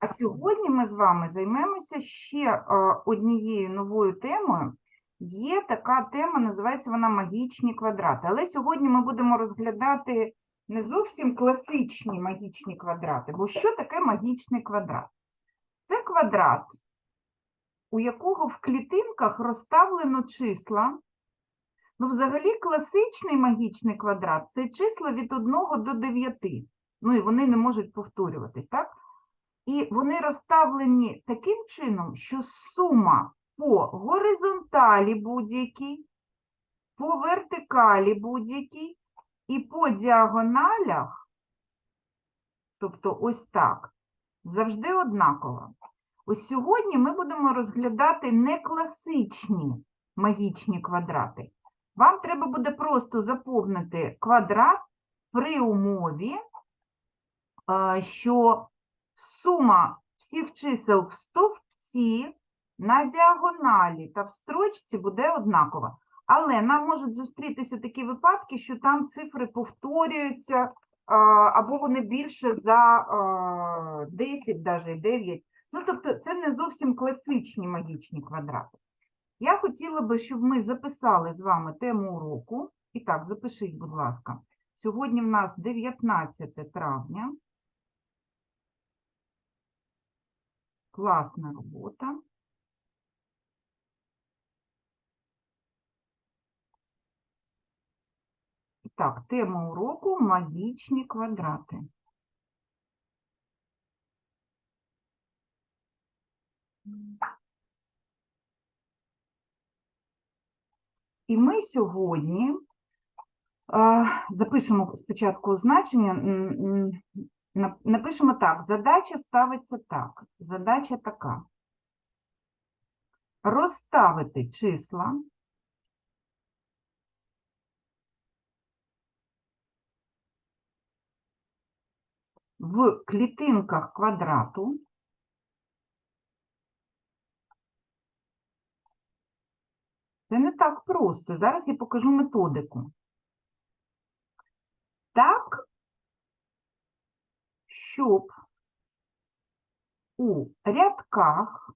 А сьогодні ми з вами займемося ще е, однією новою темою. Є така тема, називається вона магічні квадрати. Але сьогодні ми будемо розглядати не зовсім класичні магічні квадрати. Бо що таке магічний квадрат? Це квадрат, у якого в клітинках розставлено числа. Ну, взагалі, класичний магічний квадрат це числа від 1 до 9. Ну і вони не можуть повторюватись, так? І вони розставлені таким чином, що сума по горизонталі будь-якій, по вертикалі будь-якій і по діагоналях, тобто ось так, завжди однакова. Ось сьогодні ми будемо розглядати не класичні магічні квадрати. Вам треба буде просто заповнити квадрат при умові, е, що сума всіх чисел в стовпці на діагоналі та в строчці буде однакова. Але нам можуть зустрітися такі випадки, що там цифри повторюються, або вони більше за 10, навіть 9. Ну, тобто, це не зовсім класичні магічні квадрати. Я хотіла би, щоб ми записали з вами тему уроку. І так, запишіть, будь ласка. Сьогодні в нас 19 травня. Класна робота. Так, тема уроку магічні квадрати. І ми сьогодні запишемо спочатку значення, напишемо так. Задача ставиться так. Задача така. Розставити числа в клітинках квадрату Це не так просто. Зараз я покажу методику. Так, щоб у рядках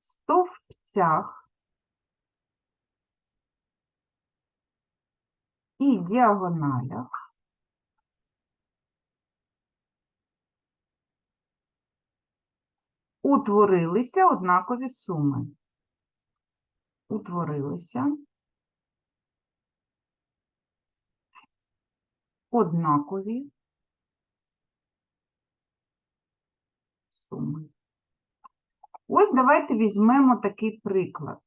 стовпцях і діагоналях утворилися однакові суми. Утворилися однакові суми. Ось давайте візьмемо такий приклад.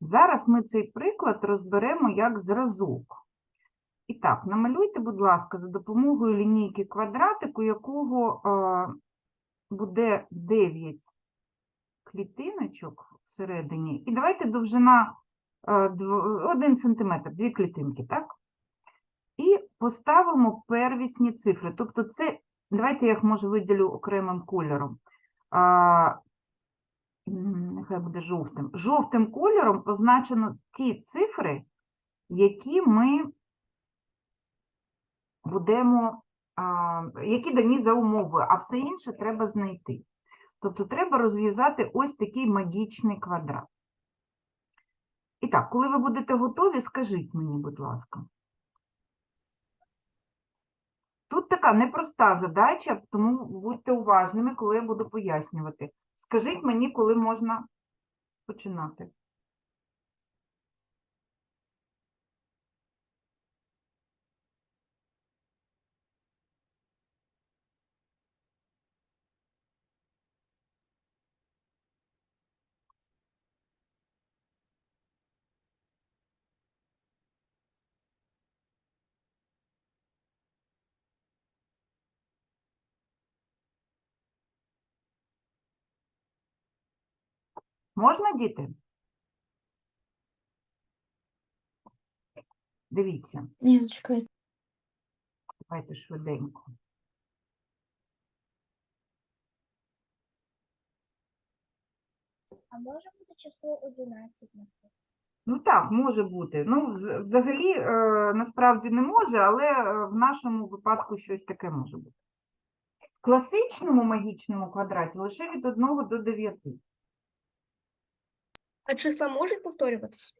Зараз ми цей приклад розберемо як зразок. І так, намалюйте, будь ласка, за допомогою лінійки квадратик, у якого е, буде 9 клітиночок всередині. І давайте довжина 1 см, дві клітинки, так? І поставимо первісні цифри. Тобто це, давайте я їх може виділю окремим кольором. А, нехай буде жовтим. Жовтим кольором позначено ті цифри, які ми будемо, а, які дані за умовою, а все інше треба знайти. Тобто треба розв'язати ось такий магічний квадрат. І так, коли ви будете готові, скажіть мені, будь ласка. Тут така непроста задача, тому будьте уважними, коли я буду пояснювати. Скажіть мені, коли можна починати. Можна, діти? Дивіться, Ні, зачекай. давайте швиденько. А може бути число 11, наприклад? Ну так, може бути. Ну, взагалі, е, насправді не може, але е, в нашому випадку щось таке може бути. В класичному магічному квадраті лише від 1 до 9. А числа можуть повторюватися?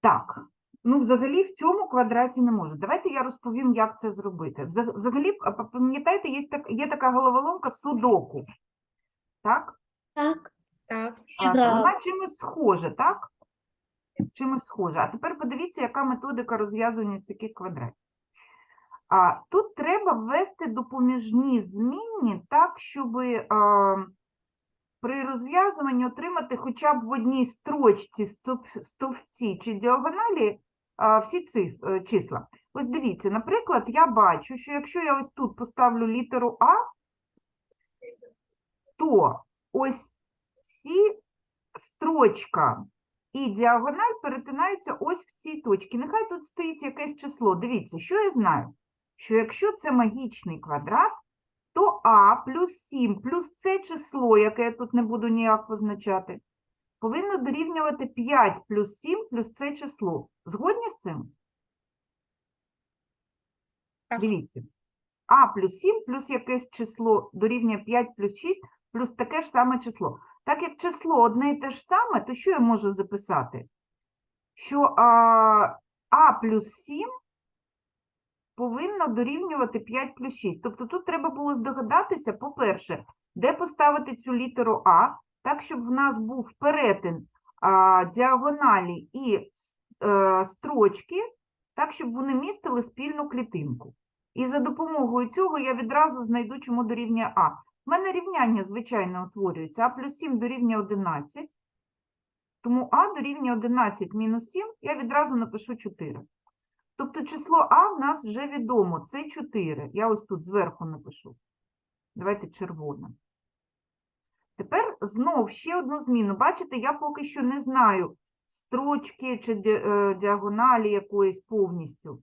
Так, ну взагалі в цьому квадраті не може. Давайте я розповім, як це зробити. Взагалі, пам'ятаєте, є, так, є така головоломка судоку. Так? Так. Так. Да. Вона чимось схожа, так? Чимось схожа. А тепер подивіться, яка методика розв'язування таких квадратів. А, тут треба ввести допоміжні змінні так, щоб а, при розв'язуванні отримати хоча б в одній строчці, стовпці чи діагоналі всі циф, е, числа. Ось дивіться, наприклад, я бачу, що якщо я ось тут поставлю літеру А, то ось ці строчка і діагональ перетинаються ось в цій точці. Нехай тут стоїть якесь число. Дивіться, що я знаю? Що якщо це магічний квадрат, то А плюс 7 плюс це число, яке я тут не буду ніяк позначати, повинно дорівнювати 5 плюс 7 плюс це число. Згодні з цим? Так. Дивіться. А плюс 7 плюс якесь число дорівнює 5 плюс 6 плюс таке ж саме число. Так як число одне і те ж саме, то що я можу записати? Що а, а плюс 7 повинно дорівнювати 5 плюс 6. Тобто тут треба було здогадатися, по-перше, де поставити цю літеру А, так, щоб в нас був перетин а, діагоналі і с- е, строчки, так, щоб вони містили спільну клітинку. І за допомогою цього я відразу знайду, чому дорівнює А. У мене рівняння, звичайно, утворюється. А плюс 7 дорівнює 11. Тому А дорівнює 11 мінус 7, я відразу напишу 4. Тобто число А в нас вже відомо, це 4. Я ось тут зверху напишу. Давайте червоне. Тепер знов ще одну зміну. Бачите, я поки що не знаю строчки чи е, діагоналі якоїсь повністю.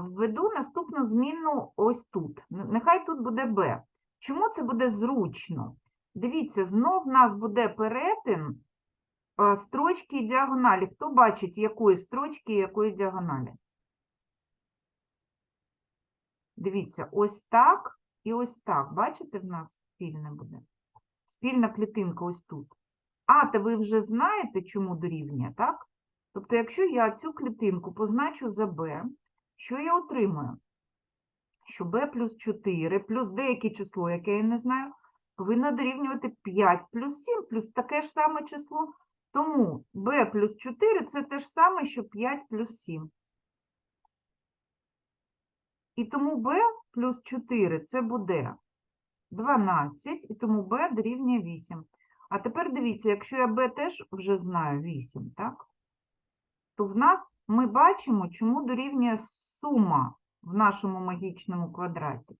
Введу наступну зміну ось тут. Нехай тут буде Б. Чому це буде зручно? Дивіться, знов в нас буде перетин е, строчки і діагоналі. Хто бачить, якої строчки і якої діагоналі? Дивіться, ось так і ось так. Бачите, в нас спільне буде? Спільна клітинка ось тут. А, та ви вже знаєте, чому дорівнює, так? Тобто, якщо я цю клітинку позначу за b, що я отримую? Що b плюс 4 плюс деяке число, яке я не знаю, повинно дорівнювати 5 плюс 7 плюс таке ж саме число. Тому b плюс 4 це те ж саме, що 5 плюс 7. І тому b плюс 4 це буде 12, і тому b дорівнює 8. А тепер дивіться, якщо я b теж вже знаю 8, так? То в нас ми бачимо, чому дорівнює сума в нашому магічному квадраті.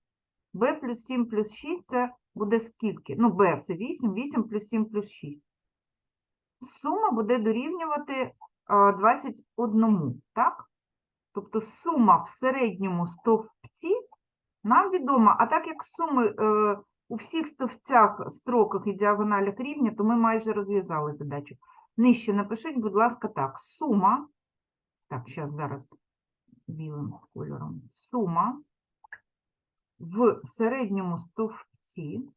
b плюс 7 плюс 6 це буде скільки? Ну, b це 8, 8 плюс 7 плюс 6. Сума буде дорівнювати 21, так? Тобто сума в середньому стовпці нам відома, а так як суми е, у всіх стовпцях, строках і діагоналях рівні, то ми майже розв'язали задачу. Нижче напишіть, будь ласка, так. Сума. Так, зараз зараз білим кольором. Сума в середньому стовпці.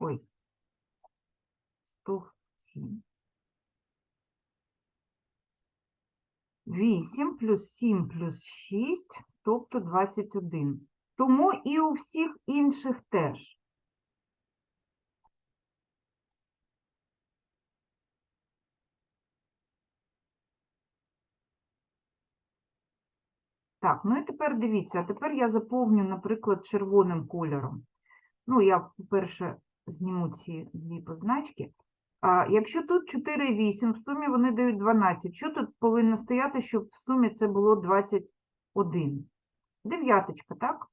Ой. Стовпці. 8 плюс 7 плюс 6, тобто 21. Тому і у всіх інших теж. Так, ну і тепер дивіться, а тепер я заповню, наприклад, червоним кольором. Ну, я, по-перше, зніму ці дві позначки. А, якщо тут 4 8, в сумі вони дають 12. Що тут повинно стояти, щоб в сумі це було 21? Дев'яточка, так?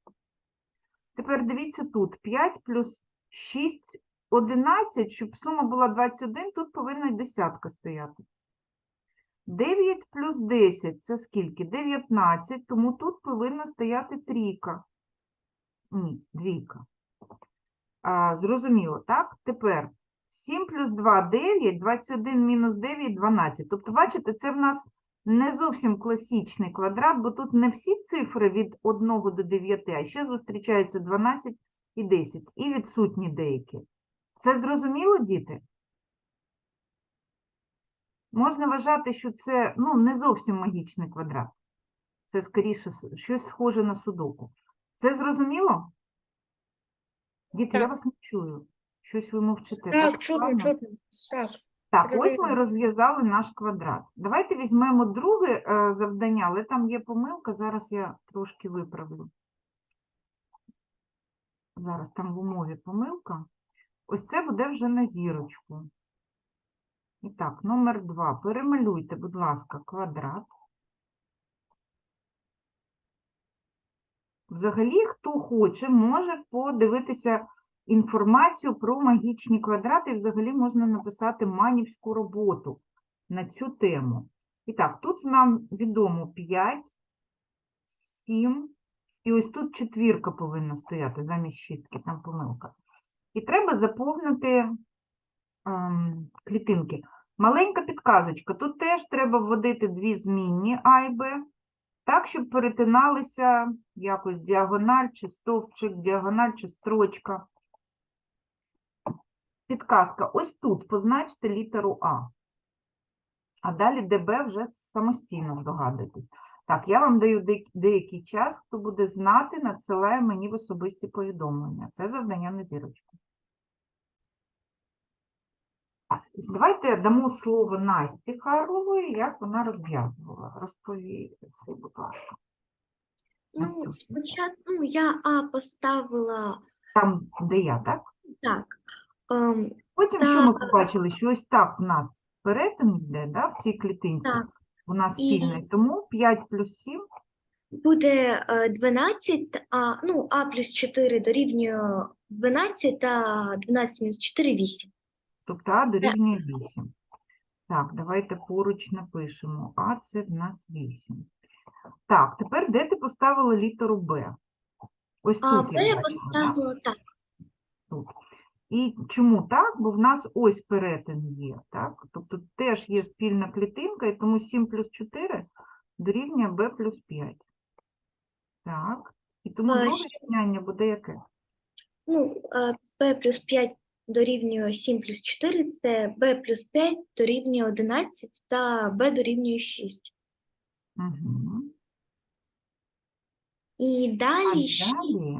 Тепер дивіться тут 5 плюс 6, 11, щоб сума була 21, тут повинна й десятка стояти. 9 плюс 10 це скільки? 19, тому тут повинна стояти трійка. Ні, двійка. А, зрозуміло, так? Тепер 7 плюс 2 – 9, 21 мінус 9 – 12. Тобто, бачите, це в нас не зовсім класичний квадрат, бо тут не всі цифри від 1 до 9, а ще зустрічаються 12 і 10, і відсутні деякі. Це зрозуміло, діти? Можна вважати, що це ну, не зовсім магічний квадрат. Це скоріше щось схоже на судоку. Це зрозуміло? Діти, я вас не чую. Щось ви мовчите. Так, чудно, складно? чудно. Так. Так, ось ми розв'язали наш квадрат. Давайте візьмемо друге е, завдання, але там є помилка, зараз я трошки виправлю. Зараз там в умові помилка. Ось це буде вже на зірочку. І так, номер два. Перемалюйте, будь ласка, квадрат. Взагалі, хто хоче, може подивитися інформацію про магічні квадрати, і взагалі можна написати манівську роботу на цю тему. І так, тут нам відомо 5, 7, і ось тут четвірка повинна стояти замість шістки, там помилка. І треба заповнити ем, клітинки. Маленька підказочка. Тут теж треба вводити дві змінні А і Б, так, щоб перетиналися якось діагональ чи стовпчик, діагональ чи строчка. Підказка. Ось тут позначте літеру А. А далі ДБ вже самостійно здогадуйтесь. Так, я вам даю деякий час, хто буде знати, надсилає мені в особисті повідомлення. Це завдання на зірочку. Давайте дамо слово Насті Карлової, як вона розв'язувала. Розповіси, будь ласка. Ну, спочатку ну, я А поставила Там, де я, так? так. Ем, Потім що ми побачили, що ось так в нас перетин йде, да, в цій клітинці. Так. У нас І- спільний, тому 5 плюс 7, буде е, 12, а, ну, А плюс 4 дорівнює 12, а 12 мінус 4 – 8. тобто А дорівнює 8. Так, давайте поруч напишемо. А це в нас 8. Так, тепер де ти поставила літеру Б? Ось А тут Б я бачила, да? поставила так. тут. І чому так? Бо в нас ось перетин є, так? Тобто теж є спільна клітинка, і тому 7 плюс 4 дорівнює b плюс 5. Так. І тому А, друге ще- рівняння буде яке? Ну, Б плюс 5 дорівнює 7 плюс 4 – це Б плюс 5 дорівнює 11 та Б дорівнює 6. Угу. І А далі 6 далі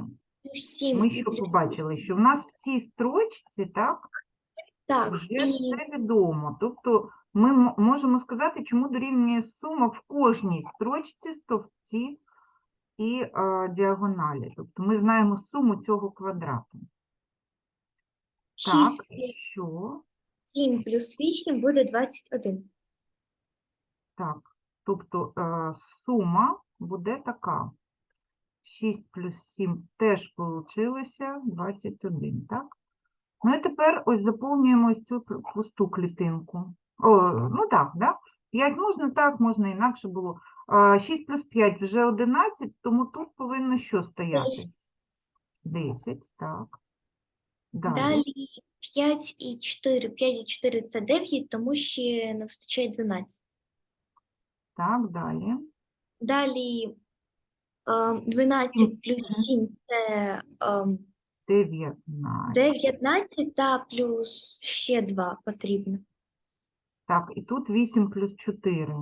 7 ми що побачили? Що в нас в цій строчці, так, так, вже і все відомо. Тобто ми можемо сказати, чому дорівнює сума в кожній строчці, стовпці і е, діагоналі. Тобто ми знаємо суму цього квадрату. 6 Так, і плюс що? 7 плюс 8 буде 21. Так, тобто е, сума буде така. 6 плюс 7 теж получилося 21, так? Ну і тепер ось заповнюємо ось цю пусту клітинку. О, ну так, да? 5 можна так, можна інакше було. 6 плюс 5 вже 11, тому тут повинно що стояти? 10. 10, так. Далі. Далі 5 і 4. 5 і 4 – це 9, тому ще не вистачає 12. Так, далі. Далі 12 плюс 7 – це ем, 19. 19, та плюс ще 2 потрібно. Так, і тут 8 плюс 4.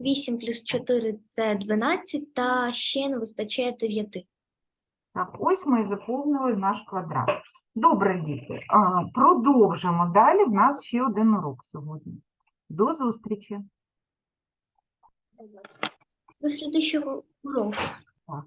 8 плюс 4 – це 12, та ще не вистачає 9. Так, ось ми і заповнили наш квадрат. Добре, діти. А, продовжимо. Далі в нас ще один урок сьогодні. До зустрічі. До слідчого уроку. Так.